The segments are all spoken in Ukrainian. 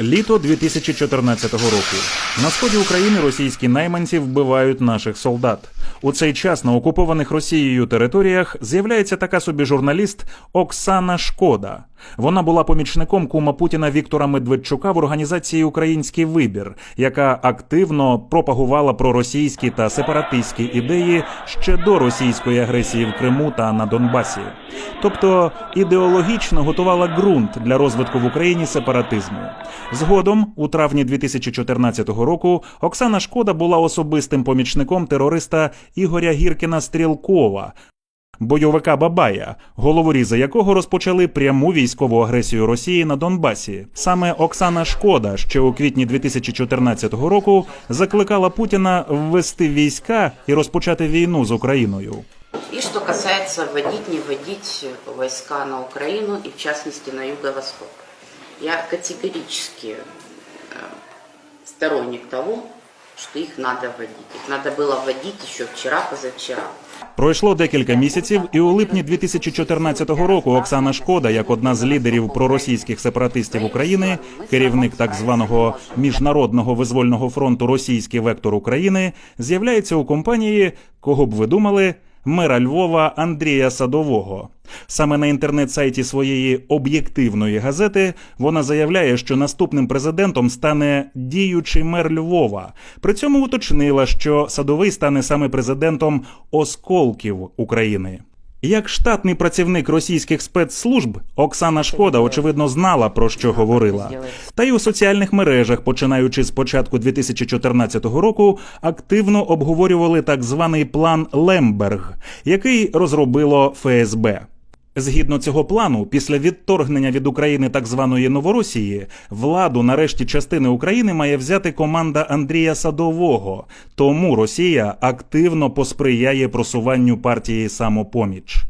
Літо 2014 року. На сході України російські найманці вбивають наших солдат. У цей час на окупованих Росією територіях з'являється така собі журналіст Оксана Шкода. Вона була помічником кума Путіна Віктора Медведчука в організації Український вибір, яка активно пропагувала проросійські та сепаратистські ідеї ще до російської агресії в Криму та на Донбасі. Тобто ідеологічно готувала ґрунт для розвитку в Україні сепаратизму. Згодом, у травні 2014 року, Оксана Шкода була особистим помічником терориста Ігоря Гіркіна Стрілкова. Бойовика Бабая, головоріза якого розпочали пряму військову агресію Росії на Донбасі. Саме Оксана Шкода ще у квітні 2014 року закликала Путіна ввести війська і розпочати війну з Україною. И что касается вводить, не вводить войска на Украину и в частности на Юго-Восток. Я категорически сторонник того, что їх треба вводити. Їх треба було вводити ще вчера, позавчора. Пройшло декілька місяців, і у липні 2014 року Оксана Шкода, як одна з лідерів проросійських сепаратистів України, керівник так званого міжнародного визвольного фронту Російський вектор України, з'являється у компанії, кого б ви думали, мера Львова Андрія Садового. Саме на інтернет-сайті своєї об'єктивної газети вона заявляє, що наступним президентом стане діючий мер Львова. При цьому уточнила, що садовий стане саме президентом осколків України. Як штатний працівник російських спецслужб, Оксана Шкода очевидно знала про що говорила. Та й у соціальних мережах, починаючи з початку 2014 року, активно обговорювали так званий план Лемберг, який розробило ФСБ. Згідно цього плану, після відторгнення від України так званої Новоросії, владу нарешті частини України має взяти команда Андрія Садового. Тому Росія активно посприяє просуванню партії самопоміч.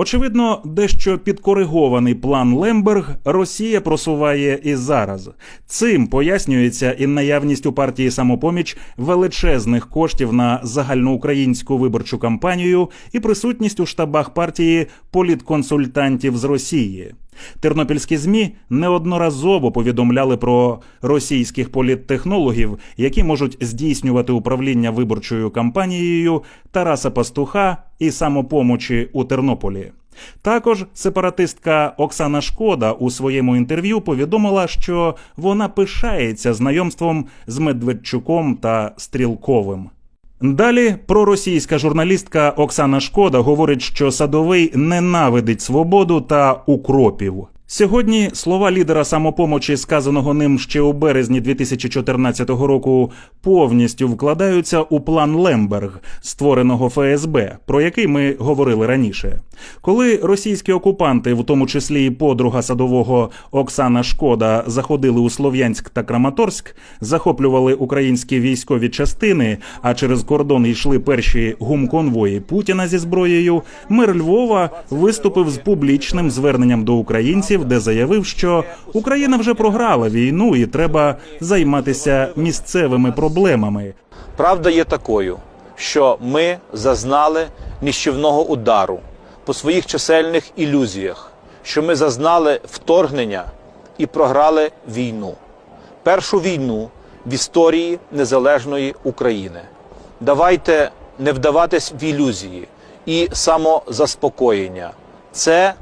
Очевидно, дещо підкоригований план Лемберг Росія просуває і зараз. Цим пояснюється і наявність у партії самопоміч величезних коштів на загальноукраїнську виборчу кампанію і присутність у штабах партії політконсультантів з Росії. Тернопільські змі неодноразово повідомляли про російських політтехнологів, які можуть здійснювати управління виборчою кампанією Тараса Пастуха і самопомочі у Тернополі. Також сепаратистка Оксана Шкода у своєму інтерв'ю повідомила, що вона пишається знайомством з Медведчуком та Стрілковим. Далі проросійська журналістка Оксана Шкода говорить, що садовий ненавидить свободу та укропів. Сьогодні слова лідера самопомочі, сказаного ним ще у березні 2014 року, повністю вкладаються у план Лемберг, створеного ФСБ, про який ми говорили раніше. Коли російські окупанти, в тому числі і подруга садового Оксана Шкода, заходили у Слов'янськ та Краматорськ, захоплювали українські військові частини, а через кордон йшли перші гумконвої Путіна зі зброєю, мер Львова виступив з публічним зверненням до українців, де заявив, що Україна вже програла війну і треба займатися місцевими проблемами. Правда є такою, що ми зазнали ніщівного удару по своїх чисельних ілюзіях, що ми зазнали вторгнення і програли війну. Першу війну в історії незалежної України. Давайте не вдаватись в ілюзії і самозаспокоєння. Це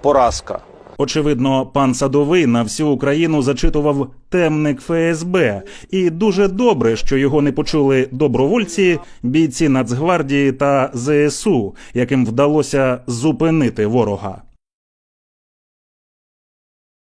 поразка. Очевидно, пан Садовий на всю Україну зачитував темник ФСБ, і дуже добре, що його не почули добровольці, бійці Нацгвардії та ЗСУ, яким вдалося зупинити ворога.